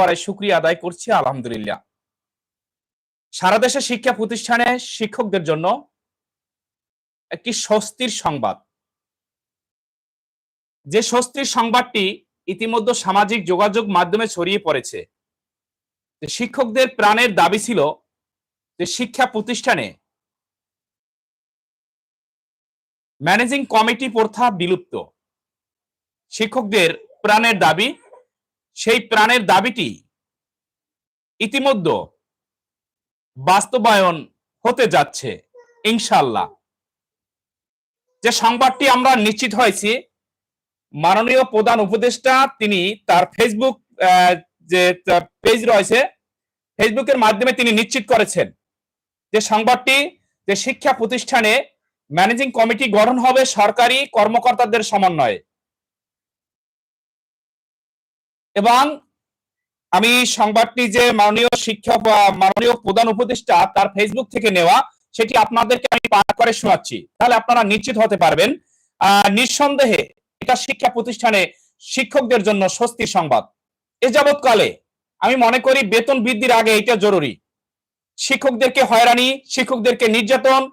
বারে শুক্রিয়া আদায় করছি, আলহামদুলিল্লাহ। সারা দেশে শিক্ষা প্রতিষ্ঠানে শিক্ষকদের জন্য একটি স্বস্তির সংবাদ। যে স্বস্তির সংবাদটি ইতিমধ্যে সামাজিক যোগাযোগ মাধ্যমে ছড়িয়ে পড়েছে শিক্ষকদের প্রাণের দাবি ছিল যে শিক্ষা প্রতিষ্ঠানে ম্যানেজিং কমিটি প্রথা বিলুপ্ত। শিক্ষকদের প্রাণের দাবি সেই প্রাণের দাবিটি ইতিমধ্যে বাস্তবায়ন হতে যাচ্ছে ইনশাল্লাহ যে সংবাদটি আমরা নিশ্চিত হয়েছি, মাননীয় প্রধান উপদেষ্টা তিনি তার ফেসবুক যে পেজ রয়েছে ফেসবুকের মাধ্যমে তিনি নিশ্চিত করেছেন যে সংবাদটি যে শিক্ষা প্রতিষ্ঠানে ম্যানেজিং কমিটি গঠন হবে সরকারি কর্মকর্তাদের সমন্বয়ে। এবং আমি সংবাদটি যে মাননীয় শিক্ষক মাননীয় প্রধান উপদেষ্টা তার ফেসবুক থেকে নেওয়া, সেটি আপনাদেরকে আমি পাঠ করে শোনাচ্ছি। তাহলে আপনারা নিশ্চিত হতে পারবেন, আহ, নিঃসন্দেহে এটা শিক্ষা প্রতিষ্ঠানে শিক্ষকদের জন্য স্বস্তির সংবাদ। এ যাবৎকালে আমি মনে করি বেতন বৃদ্ধির আগে এটা জরুরি। শিক্ষকদেরকে হয়রানি, শিক্ষকদেরকে নির্যাতন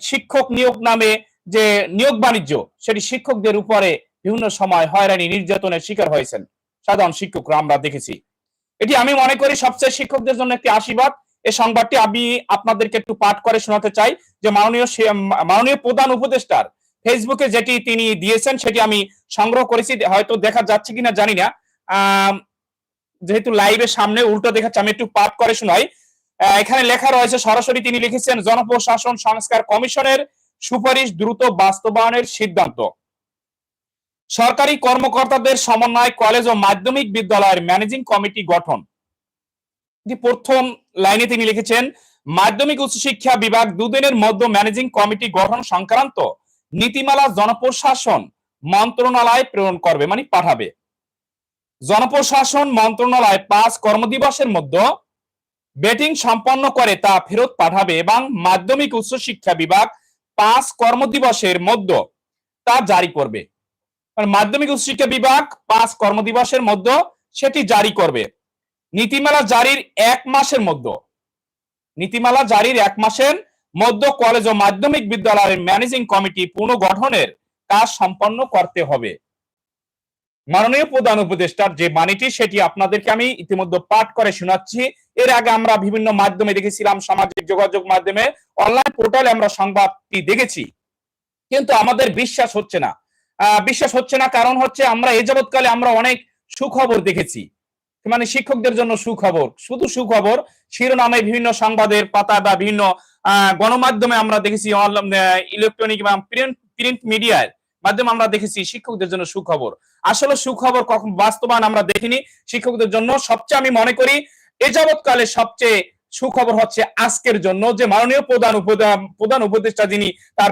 শিক্ষক নিয়োগ নামে যে নিয়োগ বাণিজ্য, সেটি শিক্ষকদের উপরে বিভিন্ন সময় হয়রানি, নির্যাতনের শিকার হয়েছেন। সাধারণ শিক্ষকরা আমরা দেখেছি। এটি আমি মনে করি সবচেয়ে শিক্ষকদের জন্য একটি আশীর্বাদ। এই সংবাদটি আমি আপনাদেরকে একটু পাঠ করে শোনাতে চাই যে মাননীয় মাননীয় প্রধান উপদেষ্টার ফেসবুকে যেটি তিনি দিয়েছেন সেটি আমি সংগ্রহ করেছি। হয়তো দেখা যাচ্ছে কিনা জানি না। যেহেতু লাইভের সামনে উল্টো দেখাচ্ছে, আমি একটু পাঠ করে শোনাই। এখানে লেখা রয়েছে, সরাসরি তিনি লিখেছেন, জনপ্রশাসন সংস্কার কমিশনের সুপারিশ দ্রুত বাস্তবায়নের সিদ্ধান্ত। সরকারি কর্মকর্তাদের সমন্বয় কলেজ ও মাধ্যমিক বিদ্যালয়ের ম্যানেজিং কমিটি গঠন। প্রথম লাইনে তিনি লিখেছেন, মাধ্যমিক উচ্চশিক্ষা বিভাগ দুদিনের মধ্যে ম্যানেজিং কমিটি গঠন সংক্রান্ত নীতিমালা জনপ্রশাসন মন্ত্রণালয় প্রেরণ করবে মানে পাঠাবে। জনপ্রশাসন মন্ত্রণালয় পাঁচ কর্মদিবসের মধ্যে বেটিং সম্পন্ন করে তা ফেরত পাঠাবে এবং মাধ্যমিক উচ্চশিক্ষা বিভাগ পাঁচ কর্মদিবসের মধ্যে তা জারি করবে। মানে মাধ্যমিক উচ্চশিক্ষা বিভাগ পাঁচ কর্মদিবসের মধ্যে সেটি জারি করবে। নীতিমালা জারির এক মাসের মধ্যে। নীতিমালা জারির এক মাসের মধ্য কলেজ ও মাধ্যমিক বিদ্যালয়ের ম্যানেজিং কমিটি পুনর্গঠনের কাজ সম্পন্ন করতে হবে। মাননীয় প্রধান উপদেষ্টার যে বাণীটি, সেটি আপনাদেরকে আমি ইতিমধ্যে পাঠ করে শোনাচ্ছি। এর আগে আমরা বিভিন্ন মাধ্যমে দেখেছিলাম, সামাজিক যোগাযোগ মাধ্যমে, অনলাইন পোর্টালে আমরা সংবাদটি দেখেছি। কিন্তু আমাদের বিশ্বাস হচ্ছে না। বিশ্বাস হচ্ছে না। কারণ হচ্ছে আমরা এই যাবৎকালে আমরা অনেক সুখবর দেখেছি। মানে শিক্ষকদের জন্য সুখবর। শুধু সুখবর, শিরোনামে বিভিন্ন সংবাদের পাতা বা বিভিন্ন গণমাধ্যমে আমরা দেখেছি ইলেকট্রনিক বা প্রিন্ট প্রিন্ট মিডিয়ার মাধ্যমে আমরা দেখেছি শিক্ষকদের জন্য সুখবর। আসলে সুখবর কখন, বাস্তবায়ন আমরা দেখিনি। শিক্ষকদের জন্য সবচেয়ে আমি মনে করি, এ যাবৎকালে সবচেয়ে সুখবর হচ্ছে আজকের জন্য যে মাননীয় প্রধান প্রধান উপদেষ্টা যিনি তার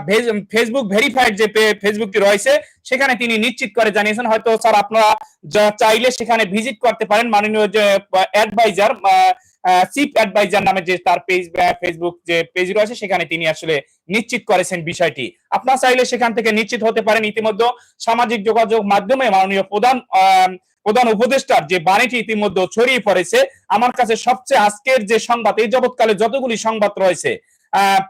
ফেসবুক ভেরিফাইড যে ফেসবুকটি রয়েছে, সেখানে তিনি নিশ্চিত করে জানিয়েছেন, হয়তো স্যার আপনারা চাইলে সেখানে ভিজিট করতে পারেন। মাননীয় যে অ্যাডভাইজার চিফ অ্যাডভাইজার নামে যে তার পেজ ফেসবুক যে পেজ রয়েছে, সেখানে তিনি আসলে নিশ্চিত করেছেন বিষয়টি। আপনারা চাইলে সেখান থেকে নিশ্চিত হতে পারেন। ইতিমধ্যে সামাজিক যোগাযোগ মাধ্যমে মাননীয় প্রধান প্রধান উপদেষ্টার যে বাণীটি ইতিমধ্যে ছড়িয়ে পড়েছে, আমার কাছে সবচেয়ে আজকের যে সংবাদ, এই জগৎকালে যতগুলি সংবাদ রয়েছে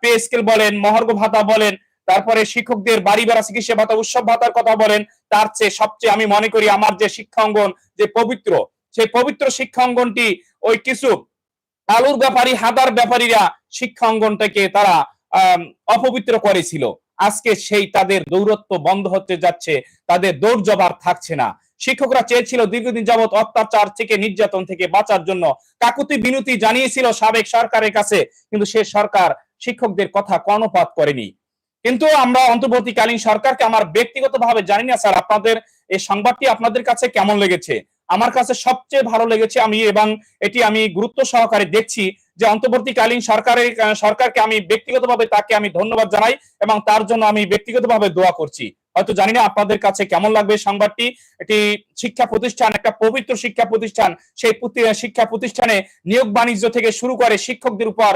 পে স্কেল বলেন, মহার্ঘ ভাতা বলেন, তারপরে শিক্ষকদের বাড়ি বেড়া চিকিৎসা ভাতা, উৎসব ভাতার কথা বলেন, তার চেয়ে সবচেয়ে আমি মনে করি আমার যে শিক্ষা অঙ্গন, যে পবিত্র, সেই পবিত্র শিক্ষা অঙ্গনটি ওই কিছু আলুর ব্যাপারী, হাদার ব্যাপারীরা শিক্ষা অঙ্গনটাকে তারা অপবিত্র করেছিল। আজকে সেই তাদের দৌরত্ব বন্ধ হতে যাচ্ছে, তাদের দৌড় জবার থাকছে না। শিক্ষকরা চেয়েছিল দীর্ঘদিন যাবৎ অত্যাচার থেকে নির্যাতন থেকে বাঁচার জন্য। কাকুতি বিনতি জানিয়েছিল সাবেক সরকারের কাছে, কিন্তু সে সরকার শিক্ষকদের কথা কর্ণপাত করেনি। কিন্তু আমরা অন্তর্বর্তীকালীন সরকারকে আমার ব্যক্তিগতভাবে জানি না, স্যার। আপনাদের এই সংবাদটি আপনাদের কাছে কেমন লেগেছে? আমার কাছে সবচেয়ে ভালো লেগেছে আমি এবং এটি আমি গুরুত্ব সহকারে দেখছি। যে অন্তর্বর্তীকালীন সরকারের সরকারকে আমি ব্যক্তিগতভাবে তাকে আমি ধন্যবাদ জানাই এবং তার জন্য আমি ব্যক্তিগতভাবে দোয়া করছি। হয়তো জানি না আপনাদের কাছে কেমন লাগবে সংবাদটি। এটি শিক্ষা প্রতিষ্ঠান, একটা পবিত্র শিক্ষা প্রতিষ্ঠান। সেই শিক্ষা প্রতিষ্ঠানে নিয়োগ বাণিজ্য থেকে শুরু করে শিক্ষকদের উপর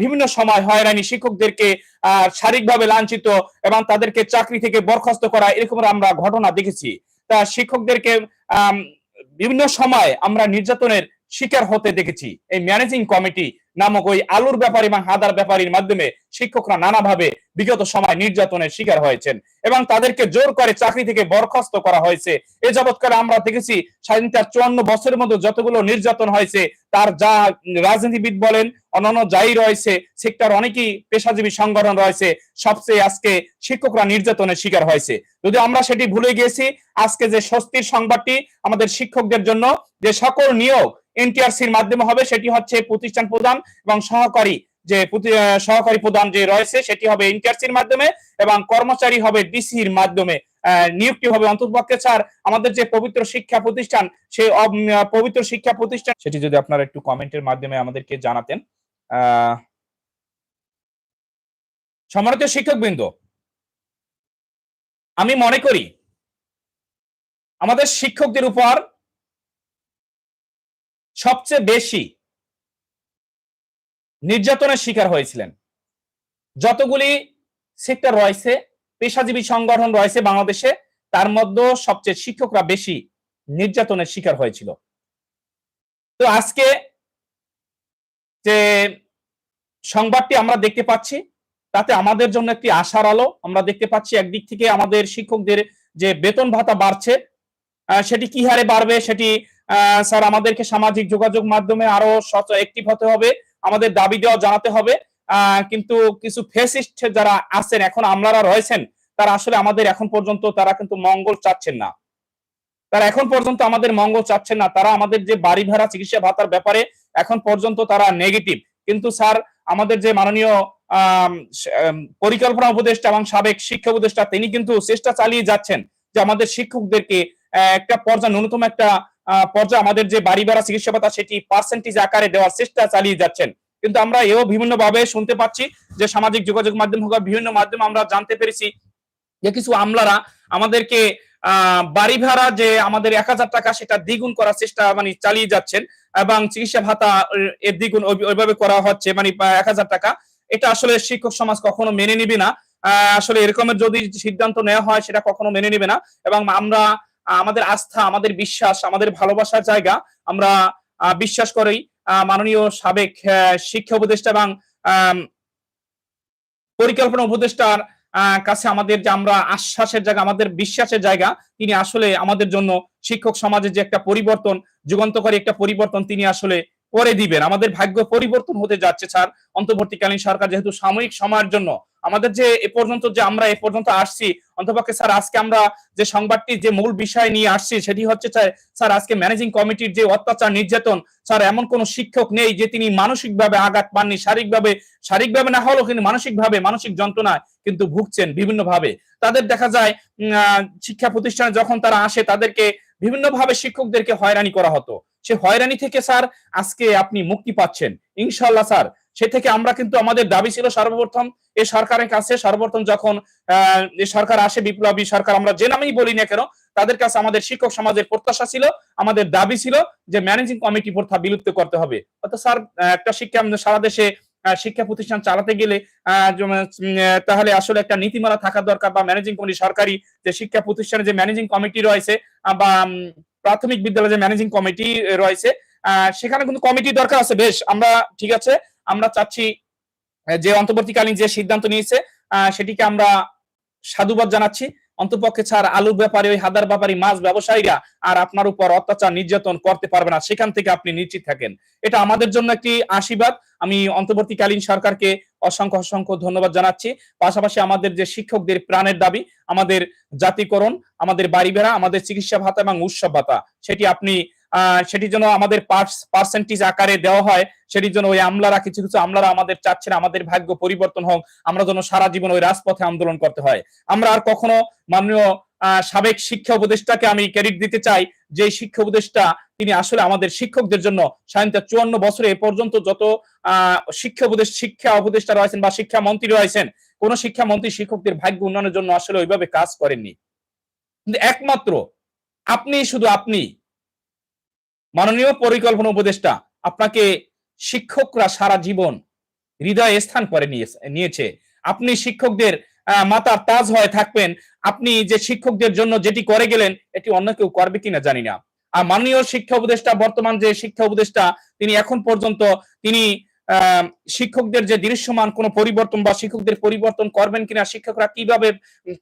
বিভিন্ন সময় হয়রানি শিক্ষকদেরকে শারীরিকভাবে লাঞ্ছিত এবং তাদেরকে চাকরি থেকে বরখাস্ত করা এরকম আমরা ঘটনা দেখেছি। তা শিক্ষকদেরকে বিভিন্ন সময় আমরা নির্যাতনের শিকার হতে দেখেছি। এই ম্যানেজিং কমিটি নামক ওই আলুর ব্যাপারী এবং হাদার ব্যাপারীর মাধ্যমে শিক্ষকরা নানাভাবে বিগত সময় নির্যাতনের শিকার হয়েছেন এবং তাদেরকে জোর করে চাকরি থেকে বরখাস্ত করা হয়েছে। এ যাবৎকালে আমরা দেখেছি স্বাধীনতার চুয়ান্ন বছরের মধ্যে যতগুলো নির্যাতন হয়েছে, তার যা রাজনীতিবিদ বলেন, অন্যান্য যাই রয়েছে, সেক্টর অনেকেই পেশাজীবী সংগঠন রয়েছে, সবচেয়ে আজকে শিক্ষকরা নির্যাতনের শিকার হয়েছে। যদি আমরা সেটি ভুলে গিয়েছি, আজকে যে স্বস্তির সংবাদটি আমাদের শিক্ষকদের জন্য, যে সকল নিয়োগ এনটিআরসির মাধ্যমে হবে, সেটি হচ্ছে প্রতিষ্ঠান প্রদান এবং সহকারী যে সহকারী প্রদান যে রয়েছে, সেটি হবে এনটিআরসির মাধ্যমে এবং কর্মচারী হবে ডিসির মাধ্যমে। নিয়োগটি হবে অন্তর্পক্ষে স্যার, আমাদের যে পবিত্র শিক্ষা প্রতিষ্ঠান, সেই পবিত্র শিক্ষা প্রতিষ্ঠান, সেটি যদি আপনারা একটু কমেন্টের মাধ্যমে আমাদেরকে জানাতেন। সম্মানিত শিক্ষকবৃন্দ, আমি মনে করি, আমাদের শিক্ষকদের উপর সবচেয়ে বেশি নির্যাতনের শিকার হয়েছিলেন। যতগুলি সেক্টর রয়েছে, পেশাজীবী সংগঠন রয়েছে বাংলাদেশে, তার মধ্যে সবচেয়ে শিক্ষকরা বেশি নির্যাতনের শিকার হয়েছিল। তো আজকে যে সংবাদটি আমরা দেখতে পাচ্ছি, তাতে আমাদের জন্য একটি আশার আলো আমরা দেখতে পাচ্ছি, একদিক থেকে আমাদের শিক্ষকদের যে বেতন ভাতা বাড়ছে সেটি কি হারে বাড়বে, সেটি স্যার, আমাদেরকে সামাজিক যোগাযোগ মাধ্যমে আরও অ্যাক্টিভ হতে হবে, আমাদের দাবি দেওয়া জানাতে হবে। কিন্তু কিছু ফেসিস্ট যারা আছেন, এখন আমলারা রয়েছেন, তারা আসলে আমাদের এখন পর্যন্ত, তারা কিন্তু মঙ্গল চাচ্ছেন না। তারা এখন পর্যন্ত আমাদের মঙ্গল চাচ্ছেন না। তারা আমাদের যে বাড়ি ভাড়া, চিকিৎসা ভাতার ব্যাপারে এখন পর্যন্ত তারা নেগেটিভ কিন্তু স্যার, আমাদের যে মাননীয় পরিকল্পনা উপদেষ্টা এবং সাবেক শিক্ষা উপদেষ্টা, তিনি কিন্তু চেষ্টা চালিয়ে যাচ্ছেন যে আমাদের শিক্ষকদেরকে একটা পর্যায়ে, ন্যূনতম একটা পর্যায়ে আমাদের যে বাড়ি ভাড়া, চিকিৎসা ভাতা, সেটি পার্সেন্টেজ আকারে দেওয়ার চেষ্টা চালিয়ে যাচ্ছেন। কিন্তু আমরা এও বিভিন্ন ভাবে শুনতে পাচ্ছি যে সামাজিক যোগাযোগ মাধ্যম হোক বিভিন্ন মাধ্যমে আমরা জানতে পেরেছি যে কিছু আমলারা আমাদেরকে বাড়ি ভাড়া যে আমাদের এক হাজার টাকা, সেটা দ্বিগুণ করার চেষ্টা মানে চালিয়ে যাচ্ছেন এবং চিকিৎসা ভাতা এর- দ্বিগুণ ওইভাবে করা হচ্ছে মানে এক হাজার টাকা। এটা আসলে শিক্ষক সমাজ কখনো মেনে নিবে না। আসলে এরকমের যদি সিদ্ধান্ত নেওয়া হয়, সেটা কখনো মেনে নিবে না। এবং আমরা আমাদের আস্থা আমাদের বিশ্বাস আমাদের ভালোবাসার জায়গা আমরা বিশ্বাস করি আহ, মাননীয় সাবেক শিক্ষা উপদেষ্টা এবং পরিকল্পনা উপদেষ্টার কাছে আমাদের যে আমরা আশ্বাসের জায়গা আমাদের বিশ্বাসের জায়গা তিনি আসলে আমাদের জন্য শিক্ষক সমাজের যে একটা পরিবর্তন যুগান্তকারী একটা পরিবর্তন তিনি আসলে করে দিবেন। আমাদের ভাগ্য পরিবর্তন হতে যাচ্ছে স্যার। অন্তর্বর্তীকালীন সরকার যেহেতু সাময়িক সময়ের জন্য, আমাদের যে এ পর্যন্ত যে আমরা এ পর্যন্ত আসছি, অন্তপক্ষে স্যার আজকে আমরা যে সংবাদটি, যে মূল বিষয় নিয়ে আসছি, সেটি হচ্ছে স্যার আজকে ম্যানেজিং কমিটির যে অত্যাচার নির্যাতন, স্যার এমন কোন শিক্ষক নেই যে তিনি মানসিকভাবে আঘাত পাননি, শারীরিকভাবে শারীরিকভাবে না হলেও কিন্তু মানসিকভাবে মানসিক যন্ত্রণায় কিন্তু ভুগছেন বিভিন্ন ভাবে তাদের দেখা যায় শিক্ষা প্রতিষ্ঠানে যখন তারা আসে, তাদেরকে বিভিন্ন ভাবে শিক্ষকদেরকে হয়রানি করা হতো। সে হয়রানি থেকে স্যার আজকে আপনি মুক্তি পাচ্ছেন। ইনশাল্লাহ স্যার, সে থেকে আমরা কিন্তু আমাদের দাবি ছিল সর্বপ্রথম এই সরকারের কাছে সর্বপ্রথম যখন সরকার আসে, বিপ্লবী সরকার আমরা যে নামেই বলি না কেন, তাদের কাছে আমাদের শিক্ষক সমাজের প্রত্যাশা ছিল, আমাদের দাবি ছিল যে ম্যানেজিং কমিটি প্রথা বিলুপ্ত করতে হবে। অর্থাৎ স্যার একটা শিক্ষা, সারা দেশে শিক্ষা প্রতিষ্ঠান চালাতে গেলে তাহলে আসলে একটা নীতিমালা থাকা দরকার বা ম্যানেজিং কমিটি সরকারি যে শিক্ষা প্রতিষ্ঠানে যে ম্যানেজিং কমিটি রয়েছে বা প্রাথমিক বিদ্যালয়ে যে ম্যানেজিং কমিটি রয়েছে সেখানে কিন্তু কমিটি দরকার আছে। বেশ, আমরা, ঠিক আছে, আমরা চাচ্ছি যে অন্তর্বর্তীকালীন যে সিদ্ধান্ত নিয়েছে সেটিকে আমরা সাধুবাদ জানাচ্ছি। অন্তপক্ষে ছাড় আলু ব্যাপারে, ওই হাদার ব্যাপারী, মাছ ব্যবসায়ীরা আর আপনার উপর অত্যাচার, নির্যাতন করতে পারবে না। সেখান থেকে আপনি নিশ্চিত থাকেন। এটা আমাদের জন্য একটি আশীর্বাদ। আমি অন্তর্বর্তীকালীন সরকারকে অসংখ্য অসংখ্য ধন্যবাদ জানাচ্ছি। পাশাপাশি আমাদের যে শিক্ষকদের প্রাণের দাবি, আমাদের জাতিকরণ, আমাদের বাড়ি বেড়া আমাদের চিকিৎসা ভাতা এবং উৎসব ভাতা, সেটি আপনি সেটি যেন আমাদের পার্সেন্টেজ আকারে দেওয়া হয়, সেটির জন্য ওই আমলারা, কিছু কিছু আমলারা আমাদের চাচ্ছেন আমাদের ভাগ্য পরিবর্তন হোক, আমরা যেন সারা জীবন ওই রাজপথে আন্দোলন করতে হয়। আমরা আর কখনো মাননীয় সাবেক শিক্ষা উপদেষ্টাকে আমি ক্রেডিট দিতে চাই যে শিক্ষা উপদেষ্টা তিনি আসলে আমাদের শিক্ষকদের জন্য স্বাধীনতা চুয়ান্ন বছরে এ পর্যন্ত যত শিক্ষা উপদেশ, শিক্ষা উপদেষ্টা রয়েছেন বা শিক্ষা মন্ত্রী রয়েছেন, কোন শিক্ষা মন্ত্রী শিক্ষকদের ভাগ্য উন্নয়নের জন্য আসলে ওইভাবে কাজ করেননি। কিন্তু একমাত্র আপনি শুধু আপনি, মাননীয় পরিকল্পনা উপদেষ্টা, আপনাকে শিক্ষকরা সারা জীবন হৃদয়ে স্থান করে নিয়েছে। আপনি শিক্ষকদের মাতার তাজ হয়ে থাকবেন। আপনি যে শিক্ষকদের জন্য যেটি করে গেলেন, এটি অন্য কেউ করবে কিনা জানি না। আর মাননীয় শিক্ষা উপদেষ্টা, বর্তমান যে শিক্ষা উপদেষ্টা, তিনি এখন পর্যন্ত তিনি শিক্ষকদের যে দৃশ্যমান কোনো পরিবর্তন বা শিক্ষকদের পরিবর্তন করবেন কিনা, শিক্ষকরা কীভাবে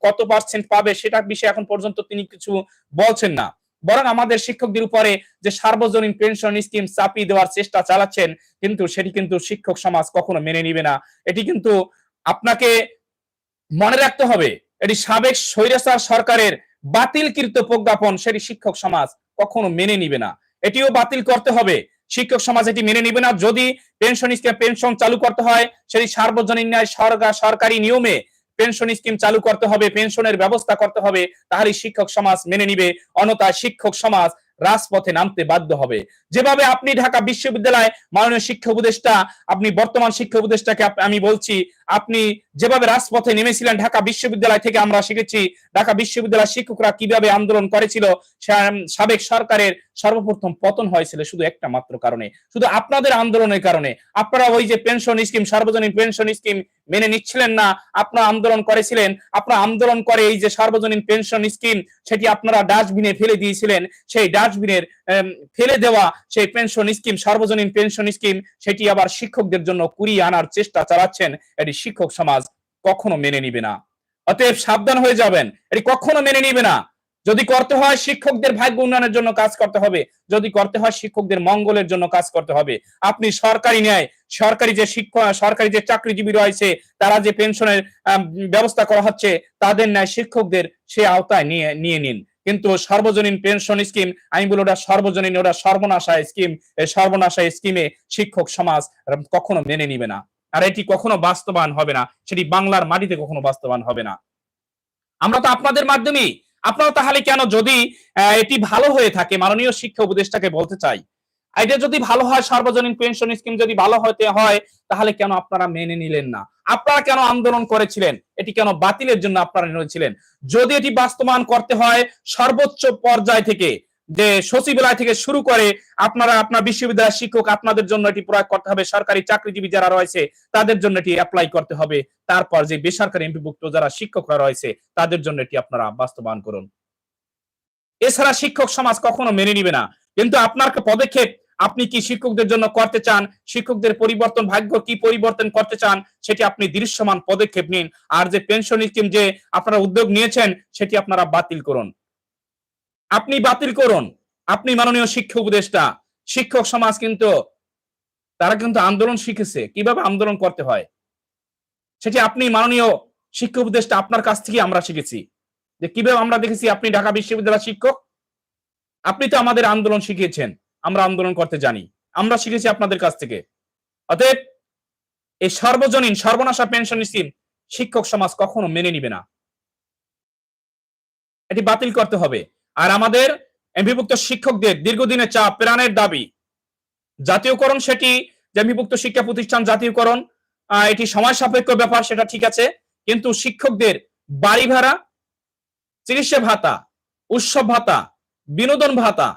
কত পার্সেন্ট পাবে সেটার বিষয়ে এখন পর্যন্ত তিনি কিছু বলছেন না। বরং আমাদের শিক্ষকদের উপরে যে সার্বজনীন পেনশন স্কিম চাপিয়ে দেওয়ার চেষ্টা চালাচ্ছেন, কিন্তু সেটি কিন্তু শিক্ষক সমাজ কখনো মেনে নিবে না। এটি কিন্তু আপনাকে মনে রাখতে হবে, এটি সাবেক স্বৈরাচার সরকারের বাতিলকৃত প্রজ্ঞাপন, সেটি শিক্ষক সমাজ কখনো মেনে নিবে না। এটিও বাতিল করতে হবে, শিক্ষক সমাজ এটি মেনে নিবে না। যদি পেনশন স্কিম পেনশন চালু করতে হয়, সেটি সার্বজনীন ন্যায় সরকার সরকারি নিয়মে পেনশন স্কিম চালু করতে হবে পেনশনের ব্যবস্থা করতে হবে তাহলে শিক্ষক সমাজ মেনে নিবে। অন্যথায় শিক্ষক সমাজ রাজপথে নামতে বাধ্য হবে। যেভাবে আপনি ঢাকা বিশ্ববিদ্যালয় মাননীয় শিক্ষা উপদেষ্টা, আপনি বর্তমান শিক্ষা উপদেষ্টাকে আমি বলছি আপনি যেভাবে রাজপথে নেমেছিলেন, ঢাকা বিশ্ববিদ্যালয় থেকে আমরা শিখেছি, ঢাকা বিশ্ববিদ্যালয় শিক্ষকরা কীভাবে আন্দোলন করেছিল সাবেক সরকারের সর্বপ্রথম পতন হয়েছিল শুধু একটা মাত্র কারণে। শুধু আপনাদের আন্দোলনের কারণে। আপনারা ওই যে পেনশন স্কিম সার্বজনীন পেনশন স্কিম মেনে নিচ্ছিলেন না, আপনারা আন্দোলন করেছিলেন, আপনারা আন্দোলন করে এই যে সার্বজনীন পেনশন স্কিম সেটি আপনারা ডাস্টবিনে ফেলে দিয়েছিলেন, সেই ডাস্টবিনের ফেলে দেওয়া সেই পেনশন স্কিম সার্বজনীন পেনশন স্কিম সেটি আবার শিক্ষকদের জন্য কুড়িয়ে আনার চেষ্টা চালাচ্ছেন। এটি শিক্ষক সমাজ কখনো মেনে নিবে না। অতএব সাবধান হয়ে যাবেন। এটি কখনো মেনে নিবে না। যদি করতে হয় শিক্ষকদের ভাগ্য উন্নয়নের জন্য কাজ করতে হবে। যদি করতে হয় শিক্ষকদের মঙ্গলের জন্য কাজ করতে হবে। আপনি সরকারি ন্যায়, সরকারি যে শিক্ষক সরকারি যে চাকরিজীবী রয়েছে, তারা যে পেনশনের ব্যবস্থা করা হচ্ছে, তাদের ন্যায় শিক্ষকদের সে আওতায় নিয়ে নিয়ে নিন। কিন্তু সর্বজনীন পেনশন স্কিম, আমি বলি ওটা সর্বজনীন, ওটা সর্বনাশা স্কিম। এই সর্বনাশা স্কিমে শিক্ষক সমাজ কখনো মেনে নিবে না। আর এটি কখনো বাস্তবায়ন হবে না। সেটি বাংলার মাটিতে কখনো বাস্তবায়ন হবে না। আমরা তো আপনাদের মাধ্যমেই। আপনারা তাহলে কেন যদি এটি ভালো হয়ে থাকে, মাননীয় শিক্ষা উপদেষ্টাকে বলতে চাই এটা যদি ভালো হয়, সার্বজনীন পেনশন স্কিম যদি ভালো হতে হয়, তাহলে কেন আপনারা মেনে নিলেন না? আপনারা কেন আন্দোলন করেছিলেন? এটি কেন বাতিলের জন্য আপনারা নিয়েছিলেন যদি এটি বাস্তবায়ন করতে হয়, সর্বোচ্চ পর্যায় থেকে যে সচিবালয় থেকে শুরু করে আপনারা আপনার বিশ্ববিদ্যালয়ের শিক্ষক আপনাদের জন্য এটি প্রয়োগ করতে হবে, সরকারি চাকরিজীবী যারা রয়েছে, তাদের জন্য এটি অ্যাপ্লাই করতে হবে। তারপর যে বেসরকারি এমপিভুক্ত যারা শিক্ষকরা রয়েছে, তাদের জন্য এটি আপনারা বাস্তবায়ন করুন। এছাড়া শিক্ষক সমাজ কখনো মেনে নিবে না। কিন্তু আপনার পদক্ষেপ আপনি কি শিক্ষকদের জন্য করতে চান? শিক্ষকদের পরিবর্তন ভাগ্য কি পরিবর্তন করতে চান? সেটি আপনি দৃশ্যমান পদক্ষেপ নিন। আর যে পেনশন স্কিম যে আপনারা উদ্যোগ নিয়েছেন, সেটি আপনারা বাতিল করুন। আপনি বাতিল করুন। আপনি মাননীয় শিক্ষা উপদেষ্টা। শিক্ষক সমাজ কিন্তু, তারা কিন্তু আন্দোলন শিখেছে। কীভাবে আন্দোলন করতে হয়? সেটি আপনি মাননীয় শিক্ষা উপদেষ্টা আপনার কাছ থেকে আমরা শিখেছি। যে কীভাবে আমরা দেখেছি আপনি ঢাকা বিশ্ববিদ্যালয় শিক্ষক। আপনি তো আমাদের আন্দোলন শিখিয়েছেন। আমরা আন্দোলন করতে জানি। আমরা শিখেছি আপনাদের কাছ থেকে। অতএব এই সর্বজনীন, সর্বনাশা পেনশন স্কিম শিক্ষক সমাজ কখনো মেনে নিবে না। এটি বাতিল করতে হবে। আর আমাদের এমপিভুক্ত শিক্ষকদের দীর্ঘদিনের চাপ, প্রাণের দাবি, জাতীয়করণ সেটি, যে এমপিভুক্ত শিক্ষা প্রতিষ্ঠান জাতীয়করণ এটি সময় সাপেক্ষ ব্যাপার, সেটা ঠিক আছে। কিন্তু শিক্ষকদের বাড়ি ভাড়া, চিকিৎসা ভাতা, উৎসব ভাতা, বিনোদন ভাতা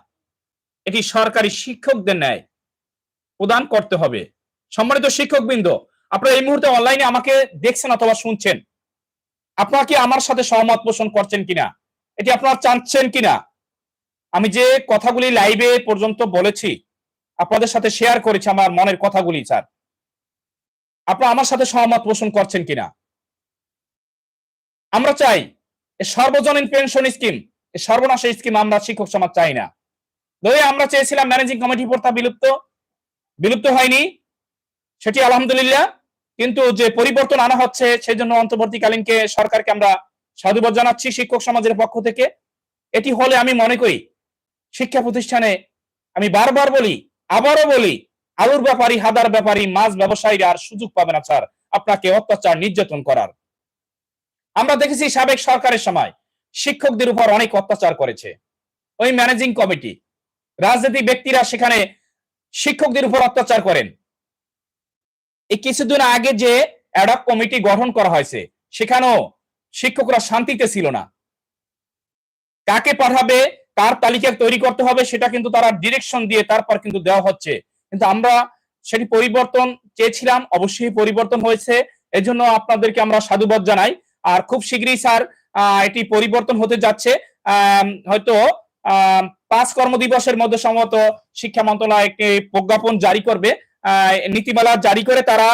এটি সরকারি শিক্ষকদের ন্যায় প্রদান করতে হবে। সম্মানিত শিক্ষকবৃন্দ, আপনারা এই মুহূর্তে অনলাইনে আমাকে দেখছেন অথবা শুনছেন। আপনারা কি আমার সাথে সহমত পোষণ করছেন কিনা? এটি আপনারা চাচ্ছেন কিনা? আমি যে কথাগুলি লাইভে পর্যন্ত বলেছি, আপনাদের সাথে শেয়ার করেছি আমার মনের কথাগুলি, স্যার। আপনারা আমার সাথে সহমত পোষণ করছেন কিনা? আমরা চাই সর্বজনীন পেনশন স্কিম সর্বনাশ স্কিম আমরা শিক্ষক সমাজ চাই না। ধরে আমরা চেয়েছিলাম ম্যানেজিং কমিটি প্রথা বিলুপ্ত বিলুপ্ত হয়নি, সেটি আলহামদুলিল্লাহ। কিন্তু যে পরিবর্তন আনা হচ্ছে সেই জন্য অন্তর্বর্তীকালীনকে সরকারকে আমরা সাধুবাদ জানাচ্ছি শিক্ষক সমাজের পক্ষ থেকে। এটি হলে আমি মনে করি, শিক্ষা প্রতিষ্ঠানে আমি বারবার বলি, আবারও বলি, আলুর ব্যাপারী, হাদার ব্যাপারী, মাছ ব্যবসায়ীরা আর সুযোগ পাবে না, স্যার। আপনাকে অত্যাচার, নির্যাতন করার। আমরা দেখেছি সাবেক সরকারের সময় শিক্ষকদের উপর অনেক অত্যাচার করেছে। ওই ম্যানেজিং কমিটি রাজনৈতিক ব্যক্তিরা সেখানে শিক্ষকদের উপর অত্যাচার করেন। এই কিছুদিন আগে যে অ্যাডক কমিটি গঠন করা হয়েছে, সেখানেও শিক্ষকরা শান্তিতে ছিল না। কাকে পাঠাবে, কার তালিকা তৈরি করতে হবে, সেটা কিন্তু তারা ডিরেকশন দিয়ে তারপর কিন্তু দেওয়া হচ্ছে। কিন্তু আমরা সেটি পরিবর্তন চেয়েছিলাম, অবশ্যই পরিবর্তন হয়েছে। এজন্য আপনাদেরকে আমরা সাধুবাদ জানাই। আর খুব শীঘ্রই স্যার এটি পরিবর্তন হতে যাচ্ছে। হয়তো পাঁচ কর্মদিবসের মধ্যে সম্ভবত শিক্ষা মন্ত্রণালয় একটি প্রজ্ঞাপন জারি করবে। নীতিমালা জারি করে তারা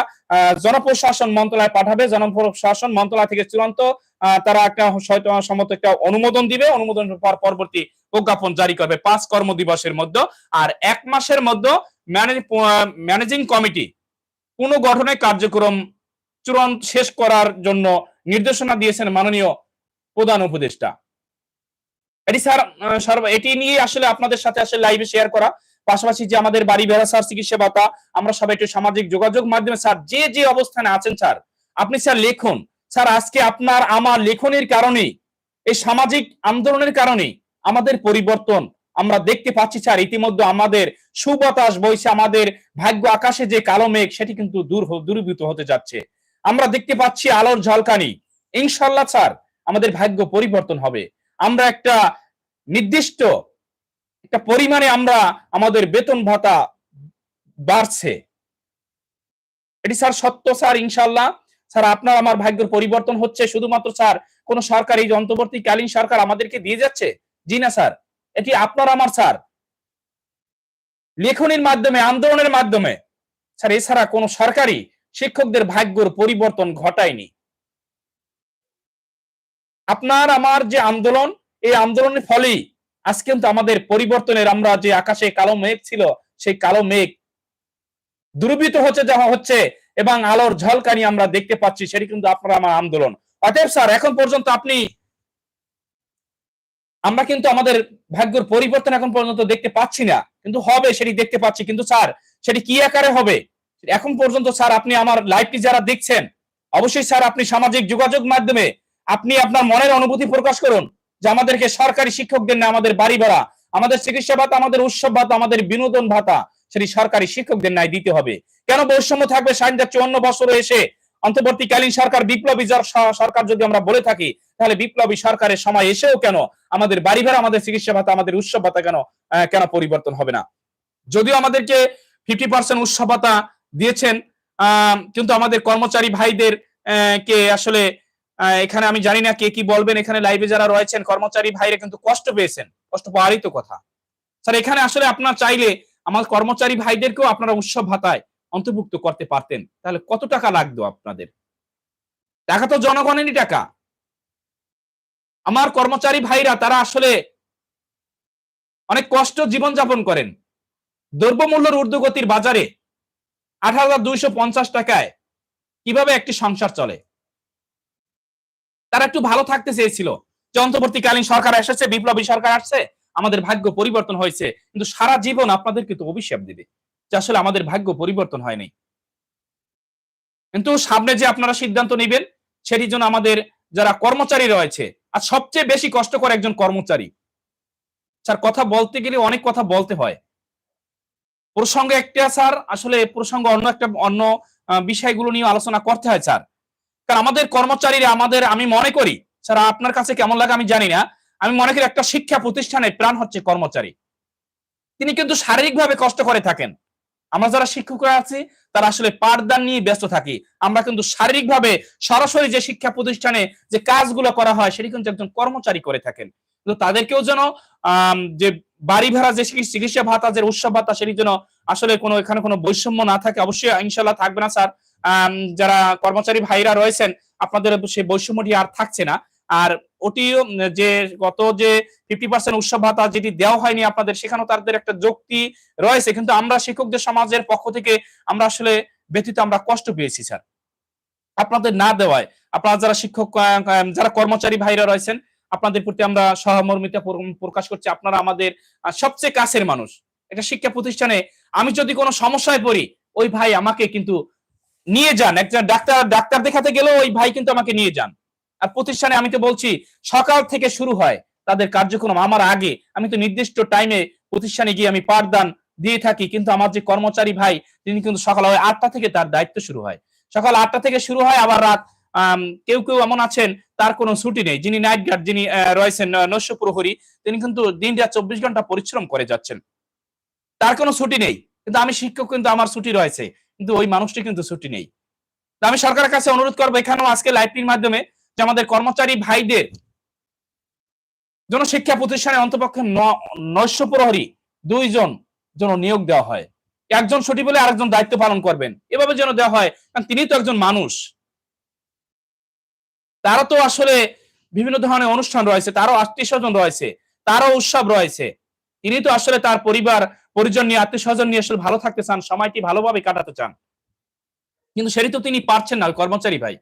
জনপ্রশাসন মন্ত্রণালয় পাঠাবে। জনপ্রশাসন মন্ত্রণালয় থেকে চূড়ান্ত তারা একটা সম্মত একটা অনুমোদন দিবে। অনুমোদন পর পরবর্তী প্রজ্ঞাপন জারি করবে পাঁচ কর্মদিবসের মধ্যে। আর এক মাসের মধ্যে ম্যানেজিং কমিটি পুনর্গঠনের কার্যক্রম চূড়ান্ত শেষ করার জন্য নির্দেশনা দিয়েছেন মাননীয় প্রধান উপদেষ্টা। এটি স্যার এটি নিয়ে আসলে আপনাদের সাথে আসলে লাইভে শেয়ার করা। পাশাপাশি যে আমাদের বাড়ি বেড়া স্যার, চিকিৎসা ভাতা, আমরা সবাই একটু সামাজিক যোগাযোগ মাধ্যমে, স্যার, যে যে অবস্থানে আছেন, স্যার, আপনি স্যার লেখুন। স্যার, আজকে আপনার, আমার লেখনের কারণে এই সামাজিক আন্দোলনের কারণে আমাদের পরিবর্তন আমরা দেখতে পাচ্ছি, স্যার। ইতিমধ্যে আমাদের সুবাতাস বইছে, আমাদের ভাগ্য আকাশে যে কালো মেঘ, সেটি কিন্তু দূর দূরীভূত হতে যাচ্ছে। আমরা দেখতে পাচ্ছি আলোর ঝলকানি। ইনশাল্লাহ, স্যার, আমাদের ভাগ্য পরিবর্তন হবে। আমরা একটা নির্দিষ্ট একটা পরিমাণে আমরা আমাদের বেতন ভাতা বাড়ছে। এটি স্যার সত্য স্যার ইনশাল্লাহ স্যার, আপনার আমার ভাগ্যের পরিবর্তন হচ্ছে। শুধুমাত্র স্যার, কোন সরকার, এই অন্তর্বর্তীকালীন সরকার আমাদেরকে দিয়ে যাচ্ছে? জি না, স্যার। এটি আপনার আমার, স্যার। লেখনির মাধ্যমে, আন্দোলনের মাধ্যমে, স্যার, এছাড়া কোন সরকারি শিক্ষকদের ভাগ্যর পরিবর্তন ঘটায়নি। আপনার, আমার যে আন্দোলন, এই আন্দোলনের ফলেই আজ কিন্তু আমাদের পরিবর্তনের, আমরা যে আকাশে কালো মেঘ ছিল, সেই কালো মেঘ দুর্বৃত হচ্ছে যা হচ্ছে এবং আলোর ঝলকানি আমরা দেখতে পাচ্ছি, সেটি কিন্তু আপনার আমার আন্দোলন। অতএব স্যার, এখন পর্যন্ত আপনি, আমরা কিন্তু আমাদের ভাগ্যর পরিবর্তন এখন পর্যন্ত দেখতে পাচ্ছি না, কিন্তু হবে, সেটি দেখতে পাচ্ছি। কিন্তু স্যার, সেটি কি আকারে হবে? এখন পর্যন্ত স্যার, আপনি আমার লাইভটি যারা দেখছেন, অবশ্যই স্যার, আপনি সামাজিক যোগাযোগ মাধ্যমে আপনি আপনার মনের অনুভূতি প্রকাশ করুন যে আমাদেরকে সরকারি শিক্ষকদের না আমাদের বাড়ি ভাড়া, আমাদের চিকিৎসা ভাতা, আমাদের উৎসব ভাতা, আমাদের বিনোদন ভাতা সেটি সরকারি শিক্ষকদের ন্যায় দিতে হবে। কেন বৈষম্য থাকবে? স্বাধীনতা চুয়ান্ন বছরে এসে অন্তর্বর্তীকালীন সরকার বিপ্লবী সরকার যদি আমরা বলে থাকি, তাহলে বিপ্লবী সরকারের সময় এসেও কেন আমাদের বাড়ি ভাড়া, আমাদের চিকিৎসা ভাতা, আমাদের উৎসব ভাতা কেন কেন পরিবর্তন হবে না? যদিও আমাদেরকে ফিফটি পার্সেন্ট উৎসব ভাতা দিয়েছেন কিন্তু আমাদের কর্মচারী ভাইদের কে আসলে এখানে আমি জানি না কে কি বলবেন, এখানে লাইভে যারা রয়েছেন, কর্মচারী ভাইরা কিন্তু কষ্ট পেয়েছেন, কষ্ট পাওয়ারই তো কথা। স্যার, এখানে আসলে আপনার চাইলে আমার কর্মচারী ভাইদেরকেও আপনারা উৎসব ভাতায় অন্তর্ভুক্ত করতে পারতেন। তাহলে কত টাকা লাগতো আপনাদের? টাকা তো জনগণেরই টাকা। আমার কর্মচারী ভাইরা, তারা আসলে অনেক কষ্ট জীবনযাপন করেন। দ্রব্যমূল্যের ঊর্ধ্বগতির বাজারে আট হাজার দুইশো পঞ্চাশ টাকায় কীভাবে একটি সংসার চলে? তারা একটু ভালো থাকতে চেয়েছিল। যে অন্তর্বর্তীকালীন সরকার এসেছে, বিপ্লবী সরকার আসছে, আমাদের ভাগ্য পরিবর্তন হয়েছে। কিন্তু সারা জীবন আপনাদের কিন্তু অভিশাপ দিবে যে আসলে আমাদের ভাগ্য পরিবর্তন হয়নি। কিন্তু সামনে যে আপনারা সিদ্ধান্ত নেবেন সেটির জন্য আমাদের যারা কর্মচারী রয়েছে, আর সবচেয়ে বেশি কষ্ট করে একজন কর্মচারী স্যার কথা বলতে গেলে অনেক কথা বলতে হয়। প্রসঙ্গ একটা, স্যার, আসলে প্রসঙ্গ অন্য একটা, অন্য বিষয়গুলো নিয়ে আলোচনা করতে হয়, স্যার। কারণ আমাদের কর্মচারীরা আমাদের, আমি মনে করি, স্যার, আপনার কাছে কেমন লাগে আমি জানি না, আমি মনে করি একটা শিক্ষা প্রতিষ্ঠানের প্রাণ হচ্ছে কর্মচারী। তিনি কিন্তু শারীরিকভাবে কষ্ট করে থাকেন। আমরা যারা শিক্ষকরা আছি, তারা আসলে পাঠদান নিয়ে ব্যস্ত থাকি। আমরা কিন্তু শারীরিকভাবে সরাসরি যে শিক্ষা প্রতিষ্ঠানে যে কাজগুলো করা হয়, সেটি কিন্তু একজন কর্মচারী করে থাকেন। কিন্তু তাদেরকেও যেন যে বাড়ি ভাড়া, যে চিকিৎসা ভাতা, যে উৎসব ভাতা, সেটি যেন আসলে কোনো, এখানে কোনো বৈষম্য না থাকে, অবশ্যই ইনশাল্লাহ থাকবে না, স্যার। যারা কর্মচারী ভাইরা রয়েছেন আপনাদের সেই বৈষম্যটি আর থাকছে না। আর উম, যে গত যে ফিফটি পার্সেন্ট উৎসব ভাতা যেটি দেওয়া হয়নি আপনাদের সেখানেও তাদের একটা যুক্তি রয়েছে। কিন্তু আমরা শিক্ষকদের সমাজের পক্ষ থেকে আমরা আসলে ব্যতীত আমরা কষ্ট পেয়েছি স্যার। আপনাদের না দেওয়ায় আপনারা যারা শিক্ষক যারা কর্মচারী ভাইরা রয়েছেন আপনাদের প্রতি আমরা সহমর্মিতা প্রকাশ করছি। আপনারা আমাদের সবচেয়ে কাছের মানুষ। একটা শিক্ষা প্রতিষ্ঠানে আমি যদি কোনো সমস্যায় পড়ি ওই ভাই আমাকে কিন্তু নিয়ে যান। একজন ডাক্তার ডাক্তার দেখাতে গেলেও ওই ভাই কিন্তু আমাকে নিয়ে যান। আর প্রতিষ্ঠানে আমি তো বলছি, সকাল থেকে শুরু হয় তাদের কার্যক্রম। আমার আগে, আমি তো নির্দিষ্ট টাইমে প্রতিষ্ঠানে গিয়ে আমি পাঠদান দিয়ে থাকি, কিন্তু আমার যে কর্মচারী ভাই, তিনি কিন্তু সকাল ওই আটটা থেকে তার দায়িত্ব শুরু হয়। সকাল আটটা থেকে শুরু হয়, আবার রাত কেউ কেউ এমন আছেন, তার কোনো ছুটি নেই। যিনি নাইট গার্ড যিনি রয়েছেন নৈশ প্রহরী, তিনি কিন্তু দিন রাত চব্বিশ ঘণ্টা পরিশ্রম করে যাচ্ছেন। তার কোনো ছুটি নেই। কিন্তু আমি শিক্ষক, কিন্তু আমার ছুটি রয়েছে। কিন্তু ওই মানুষটি কিন্তু ছুটি নেই। তো আমি সরকারের কাছে অনুরোধ করব, এখানেও আজকে লাইভটির মাধ্যমে যে আমাদের কর্মচারী ভাইদের যেন শিক্ষা প্রতিষ্ঠানে অন্তপক্ষে নৈশ প্রহরী দুইজন যেন নিয়োগ দেওয়া হয়। একজন ছুটি বলে আরেকজন দায়িত্ব পালন করবেন। এভাবে যেন দেওয়া হয়, কারণ তিনি তো একজন মানুষ। তারা তো আসলে বিভিন্ন ধরনের অনুষ্ঠান রয়েছে, তারও আত্মীয় স্বজন রয়েছে, তারও উৎসব রয়েছে। তিনি তো আসলে তার পরিবার পরিজন নিয়ে আত্মীয় স্বজন নিয়ে আসলে ভালো থাকতে চান, সময়টি ভালোভাবে কাটাতে চান। কিন্তু সেটি তো তিনি পারছেন না কর্মচারী ভাই।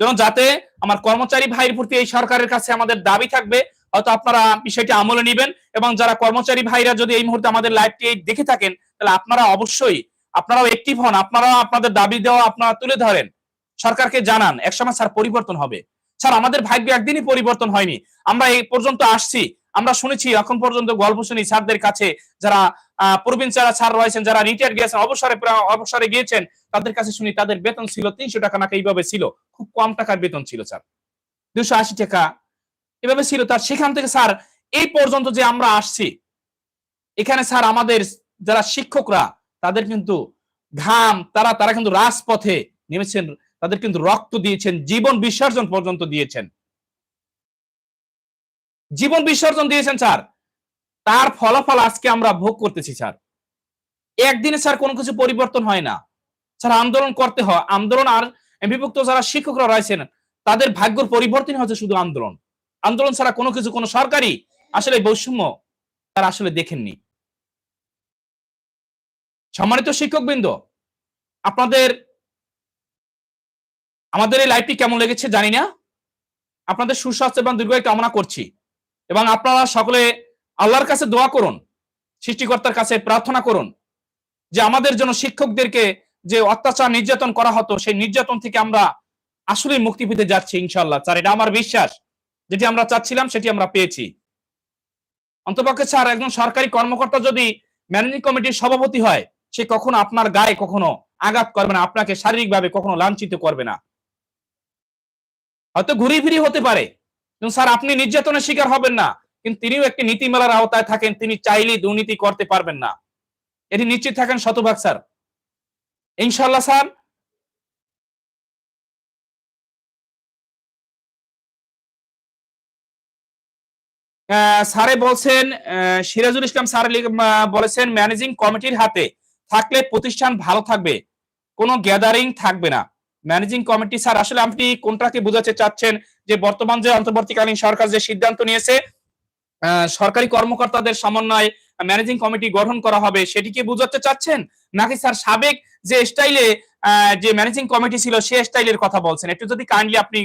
যেন যাতে আমার কর্মচারী ভাইয়ের প্রতি এই সরকারের কাছে আমাদের দাবি থাকবে, হয়তো আপনারা বিষয়টি আমলে নেবেন এবং যারা কর্মচারী ভাইরা যদি এই মুহূর্তে আমাদের লাইভটি দেখে থাকেন, তাহলে আপনারা অবশ্যই, আপনারাও একটিভ হন আপনারা আপনাদের দাবি দেওয়া আপনারা তুলে ধরেন। সরকারকে জানান, একসময় স্যার পরিবর্তন হবে। স্যার, আমাদের ভাগ্য একদিনই পরিবর্তন হয়নি। আমরা এই পর্যন্ত আসছি। আমরা শুনেছি এখন পর্যন্ত গল্প শুনি স্যারদের কাছে যারা প্রবীণ যারা স্যার রয়েছেন, যারা রিটায়ার গিয়েছেন, অবসরে অবসরে গিয়েছেন, তাদের কাছে শুনি তাদের বেতন ছিল তিনশো টাকা নাকি এইভাবে ছিল। খুব কম টাকার বেতন ছিল স্যার। দুশো আশি টাকা এভাবে ছিল। তার সেখান থেকে স্যার, এই পর্যন্ত যে আমরা আসছি, এখানে স্যার আমাদের যারা শিক্ষকরা, তাদের কিন্তু ঘাম, তারা তারা কিন্তু রাজপথে নেমেছেন, তাদের কিন্তু রক্ত দিয়েছেন, জীবন বিসর্জন পর্যন্ত দিয়েছেন। জীবন বিসর্জন দিয়েছেন, স্যার। তার ফলাফল আজকে আমরা ভোগ করতেছি, স্যার। একদিনে, স্যার, কোনো কিছু পরিবর্তন হয় না। স্যার, আন্দোলন করতে হয়। আন্দোলন আর বিভক্ত যারা শিক্ষকরা রয়েছেন, তাদের ভাগ্যর পরিবর্তন হচ্ছে শুধু আন্দোলন। আন্দোলন ছাড়া কোনো কিছু, কোনো সরকারি আসলে বৈষম্য তারা আসলে দেখেননি। সম্মানিত শিক্ষকবৃন্দ, আপনাদের, আমাদের এই লাইভটি কেমন লেগেছে জানি না। আপনাদের সুস্বাস্থ্য এবং দীর্ঘায়ু কামনা করছি। এবং আপনারা সকলে আল্লাহর কাছে দোয়া করুন, সৃষ্টিকর্তার কাছে প্রার্থনা করুন যে আমাদের জন্য শিক্ষকদেরকে যে অত্যাচার নির্যাতন করা হতো, সেই নির্যাতন থেকে আমরা আসলে মুক্তি পেতে যাচ্ছি ইনশাল্লাহ স্যার, এটা আমার বিশ্বাস। যেটি আমরা চাচ্ছিলাম, সেটি আমরা পেয়েছি। অন্তপক্ষে স্যার, একজন সরকারি কর্মকর্তা যদি ম্যানেজিং কমিটির সভাপতি হয়, সে কখনো আপনার গায়ে কখনো আঘাত করবে না, আপনাকে শারীরিকভাবে কখনো লাঞ্ছিত করবে না। হয়তো ঘুরি ফিরি হতে পারে স্যার, আপনি নির্যাতনের শিকার হবেন না। কিন্তু তিনিও একটি নীতিমালার আওতায় থাকেন, তিনি চাইলেই দুর্নীতি করতে পারবেন না। এটি নিশ্চিত থাকেন শতভাগ, স্যার। ইনশাল্লাহ স্যার। স্যারে বলছেন সিরাজুল ইসলাম স্যার বলেছেন, ম্যানেজিং কমিটির হাতে থাকলে প্রতিষ্ঠান ভালো থাকবে, কোনো গ্যাদারিং থাকবে না। ম্যানেজিং কমিটি, স্যার, আসলে আপনি কোনটাকে বোঝাতে চাচ্ছেন? যে বর্তমান যে অন্তর্বর্তীকালীন সরকার যে সিদ্ধান্ত নিয়েছে সরকারি কর্মকর্তাদের সমন্বয়ে ম্যানেজিং কমিটি গঠন করা হবে সেটিকে বোঝাতে চাচ্ছেন? নাকি, স্যার, সাবেক যে স্টাইলে যে ম্যানেজিং কমিটি ছিল, সে স্টাইলের কথা বলছেন? একটু যদি কাইন্ডলি আপনি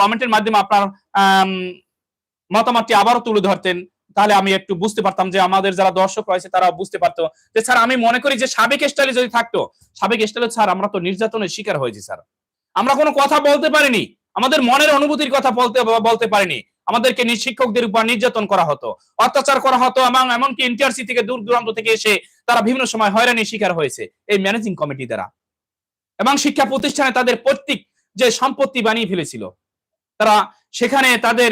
কমেন্টের মাধ্যমে আপনার মতামতটি আবারও তুলে ধরতেন, তাহলে আমি একটু বুঝতে পারতাম যে আমাদের যারা দর্শক রয়েছে তারা বুঝতে পারতো। যে, স্যার, আমি মনে করি যে সাবেক স্টাইলে যদি থাকতো, সাবেক স্টাইলে, স্যার, আমরা তো নির্যাতনের শিকার হয়েছি, স্যার। আমরা কোনো কথা বলতে পারিনি। আমাদের মনের অনুভূতির কথা বলতে বলতে পারিনি। আমাদেরকে শিক্ষকদের উপর নির্যাতন করা হতো, অত্যাচার করা হতো এবং এমনকি এনটিআরসি থেকে দূর দূরান্ত থেকে এসে তারা বিভিন্ন সময় হয়রানির শিকার হয়েছে এই ম্যানেজিং কমিটি দ্বারা। এবং শিক্ষা প্রতিষ্ঠানে তাদের প্রত্যেক যে সম্পত্তি বানিয়ে ফেলেছিল, তারা সেখানে তাদের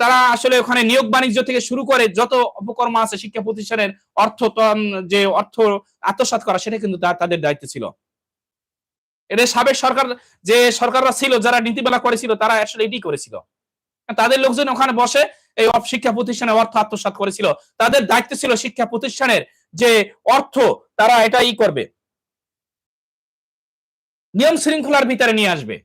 তারা আসলে ওখানে নিয়োগ বাণিজ্য থেকে শুরু করে যত অপকর্ম আছে শিক্ষা প্রতিষ্ঠানের অর্থ যে অর্থ আত্মসাৎ করা, সেটা কিন্তু তাদের দায়িত্ব ছিল। এদের সাবেক সরকার, যে সরকাররা ছিল, যারা নীতিমালা করেছিল, তারা আসলে এটি করেছিল। তাদের লোকজন ওখানে বসে এই শিক্ষা প্রতিষ্ঠানের অর্থ আত্মসাৎ করেছিল। তাদের দায়িত্ব ছিল শিক্ষা প্রতিষ্ঠানের যে অর্থ, তারা এটা ই করবে। নিয়ম শৃঙ্খলার ভিতরে নিয়ে আসবে।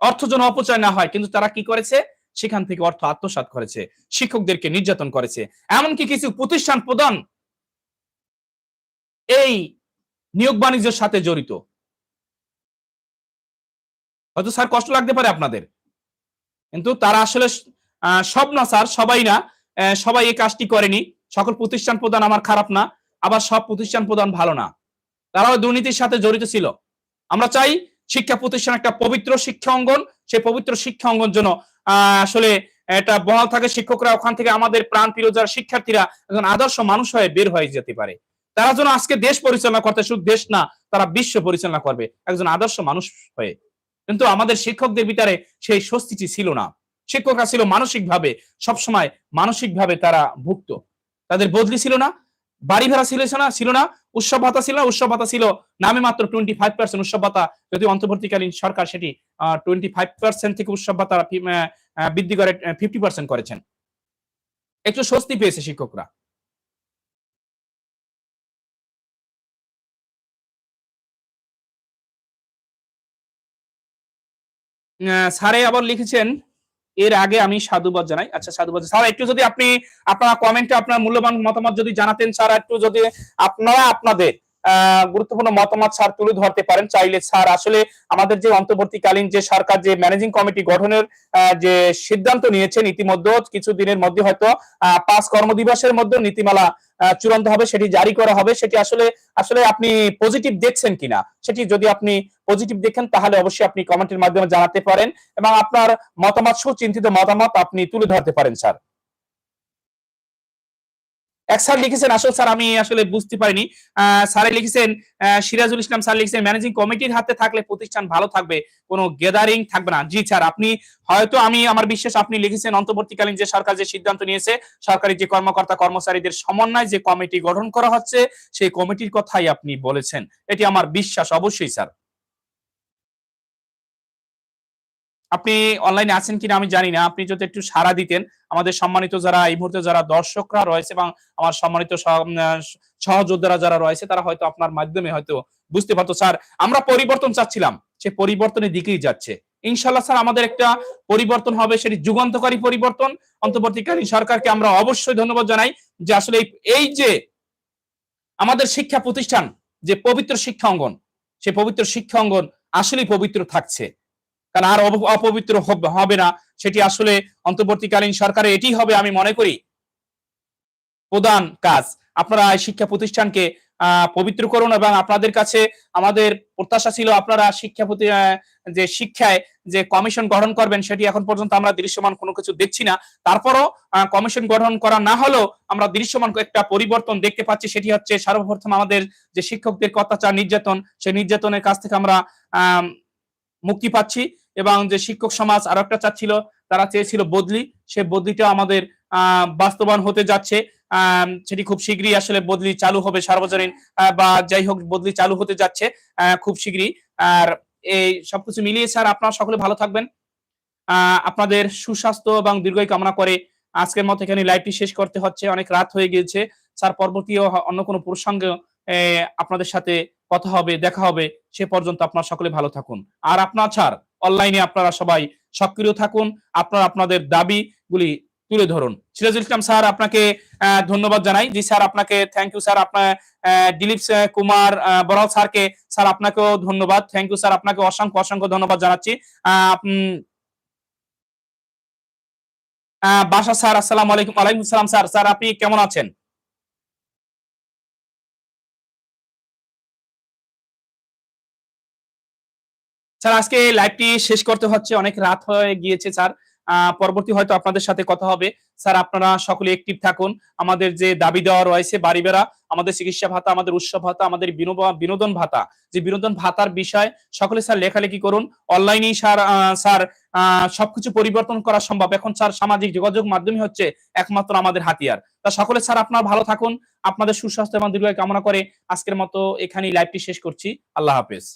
অর্থ যেন অপচয় না হয়, কিন্তু তারা কি করেছে? সেখান থেকে অর্থ আত্মসাৎ করেছে। শিক্ষকদেরকে নির্যাতন করেছে। এমনকি কিছু প্রতিষ্ঠান প্রদান এই নিয়োগ বাণিজ্যের সাথে জড়িত। হয়তো স্যার কষ্ট লাগতে পারে আপনাদের। কিন্তু তারা আসলে সব না স্যার সবাই না সবাই এই কাজটি করেনি। সকল প্রতিষ্ঠান প্রদান আমার খারাপ না আবার সব প্রতিষ্ঠান প্রদান ভালো না। তারাও দুর্নীতির সাথে জড়িত ছিল। আমরা চাই শিক্ষা প্রতিষ্ঠান একটা পবিত্র শিক্ষা অঙ্গন সেই পবিত্র শিক্ষা অঙ্গন আহ, আসলে এটা বহাল থাকে। শিক্ষকরা ওখান থেকে আমাদের প্রাণ প্রিয় যারা শিক্ষার্থীরা একজন আদর্শ মানুষ হয়ে বের হয়ে যেতে পারে। তারা যেন আজকে দেশ পরিচালনা করতে শুধু দেশ না তারা বিশ্ব পরিচালনা করবে। একজন আদর্শ মানুষ হয়ে। কিন্তু আমাদের শিক্ষকদের ভিতরে সেই স্বস্তিটি ছিল না। শিক্ষকরা ছিল মানসিকভাবে, সবসময় মানসিকভাবে তারা ভুক্ত। তাদের বদলি ছিল না, বাড়ি ভাড়া ছিল না ছিল না, উৎসব ভাতা ছিল না, উৎসব ভাতা ছিল নামে মাত্র টোয়েন্টি ফাইভ পার্সেন্ট উৎসব ভাতা। যদি অন্তর্বর্তীকালীন সরকার সেটি টোয়েন্টি ফাইভ পার্সেন্ট থেকে উৎসব ভাতা বৃদ্ধি করে ফিফটি পার্সেন্ট করেছেন। একটু স্বস্তি পেয়েছে শিক্ষকরা। স্যারে আবার লিখেছেন, এর আগে আমি সাধুবাদ জানাই। আচ্ছা সাধুবাদ স্যার, একটু যদি আপনি আপনার কমেন্টে আপনার মূল্যবান মতামত যদি জানাতেন, স্যার, একটু যদি আপনারা আপনাদের গুরুত্বপূর্ণ মতামত স্যার তুলে ধরতে পারেন চাইলে স্যার। আসলে আমাদের যে অন্তর্বর্তীকালীন যে সরকার, যে ম্যানেজিং কমিটি গঠনের যে সিদ্ধান্ত নিয়েছেন ইতিমধ্যে মধ্যে হয়তো পাঁচ কর্মদিবসের মধ্যে নীতিমালা চূড়ান্ত হবে, সেটি জারি করা হবে। সেটি আসলে আসলে আপনি পজিটিভ দেখছেন কিনা, সেটি যদি আপনি পজিটিভ দেখেন, তাহলে অবশ্যই আপনি কমেন্টের মাধ্যমে জানাতে পারেন এবং আপনার মতামত সুচিন্তিত মতামত আপনি তুলে ধরতে পারেন, স্যার। এক স্যার লিখেছেন, আসল স্যার আমি আসলে বুঝতে পারিনি। স্যারে লিখেছেন সিরাজুল ইসলাম স্যার লিখেছেন ম্যানেজিং কমিটির হাতে থাকলে প্রতিষ্ঠান ভালো থাকবে, কোনো গ্যাদারিং থাকবে না। জি স্যার, আপনি হয়তো আমি, আমার বিশ্বাস আপনি লিখেছেন, অন্তর্বর্তীকালীন যে সরকার যে সিদ্ধান্ত নিয়েছে, সরকারি যে কর্মকর্তা কর্মচারীদের সমন্বয় যে কমিটি গঠন করা হচ্ছে, সেই কমিটির কথাই আপনি বলেছেন। এটি আমার বিশ্বাস, অবশ্যই স্যার। আপনি অনলাইনে আছেন কিনা আমি জানি না। আপনি যদি একটু সাড়া দিতেন, আমাদের সম্মানিত যারা এই মুহূর্তে যারা দর্শকরা রয়েছে এবং আমার সম্মানিত সহযোদ্ধারা যারা রয়েছে, তারা হয়তো আপনার মাধ্যমে হয়তো বুঝতে পারতো। স্যার, আমরা পরিবর্তন চাচ্ছিলাম। সে পরিবর্তনের দিকেই যাচ্ছে। ইনশাল্লাহ স্যার, আমাদের একটা পরিবর্তন হবে, সেটি যুগান্তকারী পরিবর্তন। অন্তর্বর্তীকালীন সরকারকে আমরা অবশ্যই ধন্যবাদ জানাই যে আসলে এই- যে আমাদের শিক্ষা প্রতিষ্ঠান, যে পবিত্র শিক্ষা অঙ্গন, সে পবিত্র শিক্ষা অঙ্গন আসলেই পবিত্র থাকছে। কারণ আর অপ- অপবিত্র হবে না। সেটি আসলে অন্তর্বর্তীকালীন সরকারে এটি হবে আমি মনে করি প্রধান কাজ। আপনারা শিক্ষা প্রতিষ্ঠানকে পবিত্র করুন এবং আপনাদের কাছে আমাদের প্রত্যাশা ছিল আপনারা শিক্ষা প্রতি যে শিক্ষায় যে কমিশন গঠন করবেন, সেটি এখন পর্যন্ত আমরা দৃশ্যমান কোনো কিছু দেখছি না। তারপরও কমিশন গঠন করা না হলেও আমরা দৃশ্যমান একটা পরিবর্তন দেখতে পাচ্ছি। সেটি হচ্ছে সর্বপ্রথম আমাদের যে শিক্ষকদের অত্যাচার নির্যাতন, সেই নির্যাতনের কাছ থেকে আমরা আহ মুক্তি পাচ্ছি এবং যে শিক্ষক সমাজ আরও একটা চাচ্ছিল, তারা চেয়েছিল বদলি। সে বদলিটা আমাদের বাস্তবায়ন হতে যাচ্ছে। সেটি খুব শীঘ্রই আসলে বদলি চালু হবে সার্বজনীন বা যাই হোক বদলি চালু হতে যাচ্ছে খুব শীঘ্রই। আর এই সবকিছু মিলিয়ে স্যার, আপনারা সকলে ভালো থাকবেন। আপনাদের সুস্বাস্থ্য এবং দীর্ঘায়ু কামনা করে আজকের মতো এখানে লাইভটি শেষ করতে হচ্ছে। অনেক রাত হয়ে গিয়েছে। স্যার, পরবর্তীও অন্য কোনো প্রসঙ্গে আপনাদের সাথে কথা হবে, দেখা হবে, সে পর্যন্ত আপনারা সকলে ভালো থাকুন। আর আপনার ছাড়, অনলাইনে আপনারা সবাই সক্রিয় থাকুন, আপনারা আপনাদের দাবিগুলি তুলে ধরুন। সিরাজুল ইসলাম স্যার, আপনাকে ধন্যবাদ জানাই। জি স্যার, আপনাকে থ্যাংক ইউ স্যার, আপনার দিলীপ কুমার বড়াল স্যারকে, স্যার, আপনাকেও ধন্যবাদ। থ্যাংক ইউ স্যার, আপনাকে অসংখ্য অসংখ্য ধন্যবাদ জানাচ্ছি। বাসা স্যার, আসসালামু আলাইকুম, ওয়ালাইকুম আসসালাম স্যার। স্যার, আপনি কেমন আছেন? স্যার, আজকে লাইভটি শেষ করতে হচ্ছে, অনেক রাত হয়ে গিয়েছে স্যার। পরবর্তী হয়তো আপনাদের সাথে কথা হবে। স্যার, আপনারা সকলে অ্যাক্টিভ থাকুন। আমাদের যে দাবি দেওয়া রয়েছে বাড়ি বেড়া আমাদের চিকিৎসা ভাতা, আমাদের উৎসব ভাতা, আমাদের বিনোদন ভাতা, যে বিনোদন ভাতার বিষয়, সকলে স্যার লেখালেখি করুন। অনলাইনেই স্যার স্যার সবকিছু পরিবর্তন করা সম্ভব। এখন স্যার, সামাজিক যোগাযোগ মাধ্যমে হচ্ছে একমাত্র আমাদের হাতিয়ার। তা সকলে স্যার, আপনারা ভালো থাকুন। আপনাদের সুস্বাস্থ্য এবং দীর্ঘায়ু কামনা করে আজকের মতো এখানেই লাইভটি শেষ করছি। আল্লাহ হাফেজ।